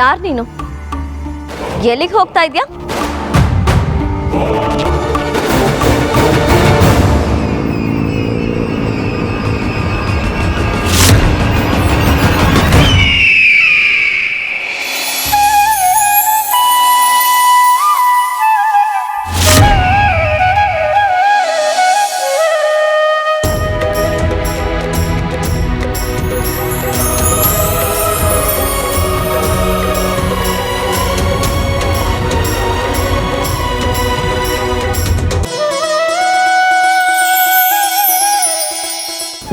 ಯಾರು ನೀನು? ಎಲ್ಲಿಗೆ ಹೋಗ್ತಾ ಇದ್ಯಾ?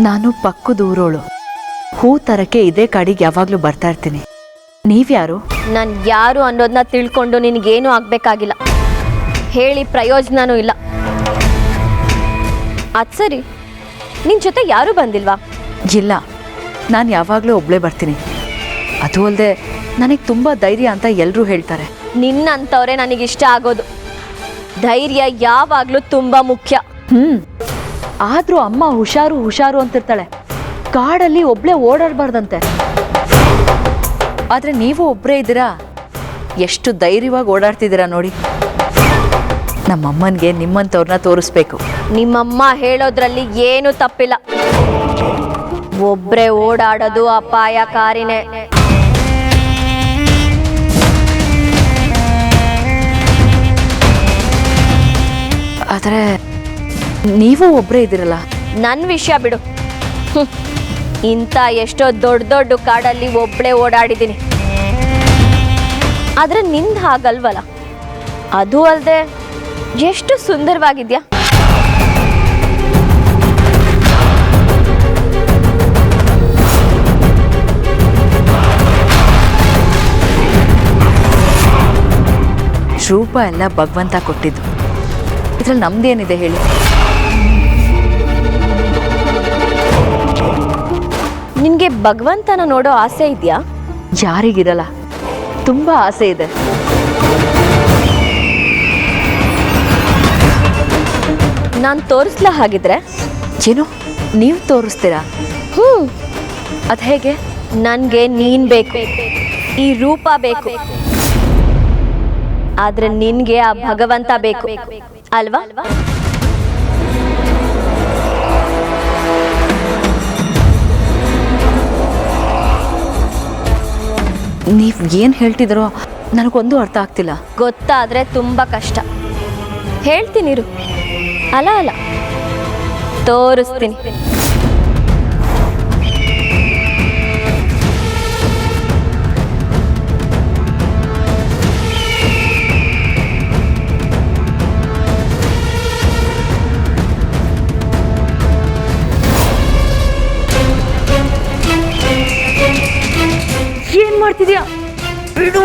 ನಾನು ಪಕ್ಕದೂರೋಳು ಹೂ ತರಕ್ಕೆ ಇದೇ ಕಾಡಿಗೆ ಯಾವಾಗಲೂ ಬರ್ತಾ ಇರ್ತೀನಿ. ನೀವ್ಯಾರು? ನಾನು ಯಾರು ಅನ್ನೋದನ್ನ ತಿಳ್ಕೊಂಡು ನಿನಗೇನು ಆಗ್ಬೇಕಾಗಿಲ್ಲ. ಹೇಳಿ ಪ್ರಯೋಜನನೂ ಇಲ್ಲ. ಅದು ಸರಿ. ನಿನ್ನ ಜೊತೆ ಯಾರೂ ಬಂದಿಲ್ವಾ? ಇಲ್ಲ. ನಾನು ಯಾವಾಗಲೂ ಒಬ್ಳೇ ಬರ್ತೀನಿ. ಅದು ಅಲ್ಲದೆ ನನಗೆ ತುಂಬ ಧೈರ್ಯ ಅಂತ ಎಲ್ಲರೂ ಹೇಳ್ತಾರೆ. ನಿನ್ನಂಥವ್ರೆ ನನಗಿಷ್ಟ ಆಗೋದು. ಧೈರ್ಯ ಯಾವಾಗಲೂ ತುಂಬ ಮುಖ್ಯ. ಹ್ಞೂ ಆದರೂ ಅಮ್ಮ ಹುಷಾರು ಹುಷಾರು ಅಂತಿರ್ತಾಳೆ. ಕಾಡಲ್ಲಿ ಒಬ್ಳೆ ಓಡಾಡಬಾರ್ದಂತೆ. ಆದರೆ ನೀವು ಒಬ್ಬರೇ ಇದ್ದೀರಾ? ಎಷ್ಟು ಧೈರ್ಯವಾಗಿ ಓಡಾಡ್ತಿದ್ದೀರಾ ನೋಡಿ. ನಮ್ಮಮ್ಮನಿಗೆ ನಿಮ್ಮಂಥವ್ರನ್ನ ತೋರಿಸ್ಬೇಕು. ನಿಮ್ಮಮ್ಮ ಹೇಳೋದ್ರಲ್ಲಿ ಏನು ತಪ್ಪಿಲ್ಲ. ಒಬ್ರೆ ಓಡಾಡೋದು ಅಪಾಯಕಾರಿನೇ. ಆದರೆ ನೀವು ಒಬ್ಬರೇ ಇದ್ದೀರಲ್ಲ? ನನ್ನ ವಿಷಯ ಬಿಡು. ಹ್ಮ್. ಇಂಥ ಎಷ್ಟೋ ದೊಡ್ಡ ದೊಡ್ಡ ಕಾಡಲ್ಲಿ ಒಬ್ಳೇ ಓಡಾಡಿದ್ದೀನಿ. ಆದರೆ ನಿಂದ ಹಾಗಲ್ವಲ್ಲ? ಅದು ಅಲ್ಲದೆ ಎಷ್ಟು ಸುಂದರವಾಗಿದ್ಯಾ? ರೂಪ ಎಲ್ಲ ಭಗವಂತ ಕೊಟ್ಟಿದ್ದು. ಇದ್ರಲ್ಲಿ ನಮ್ದೇನಿದೆ ಹೇಳಿ? ನಿನಗೆ ಭಗವಂತನ ನೋಡೋ ಆಸೆ ಇದೆಯಾ? ಯಾರಿಗಿರಲ್ಲ. ತುಂಬ ಆಸೆ ಇದೆ. ನಾನು ತೋರಿಸ್ಲ ಹಾಗಿದ್ರೆ? ಏನು? ನೀವು ತೋರಿಸ್ತೀರಾ? ಹ್ಞೂ. ಅದು ಹೇಗೆ? ನನಗೆ ನೀನ್ ಬೇಕು. ಈ ರೂಪ ಬೇಕು. ಆದ್ರೆ ನಿನ್ಗೆ ಆ ಭಗವಂತ ಬೇಕು. ಅಲ್ವಾ? ನೀವು ಏನು ಹೇಳ್ತಿದ್ದೀರೋ ನನಗೊಂದು ಅರ್ಥ ಆಗ್ತಿಲ್ಲ. ಗೊತ್ತಾದರೆ ತುಂಬ ಕಷ್ಟ. ಹೇಳ್ತೀನಿರು ಅಲ್ಲ ಅಲ್ಲ. ತೋರಿಸ್ತೀನಿ. ಮಾಡ್ತಿದ್ಯಾ? ಬಿಡು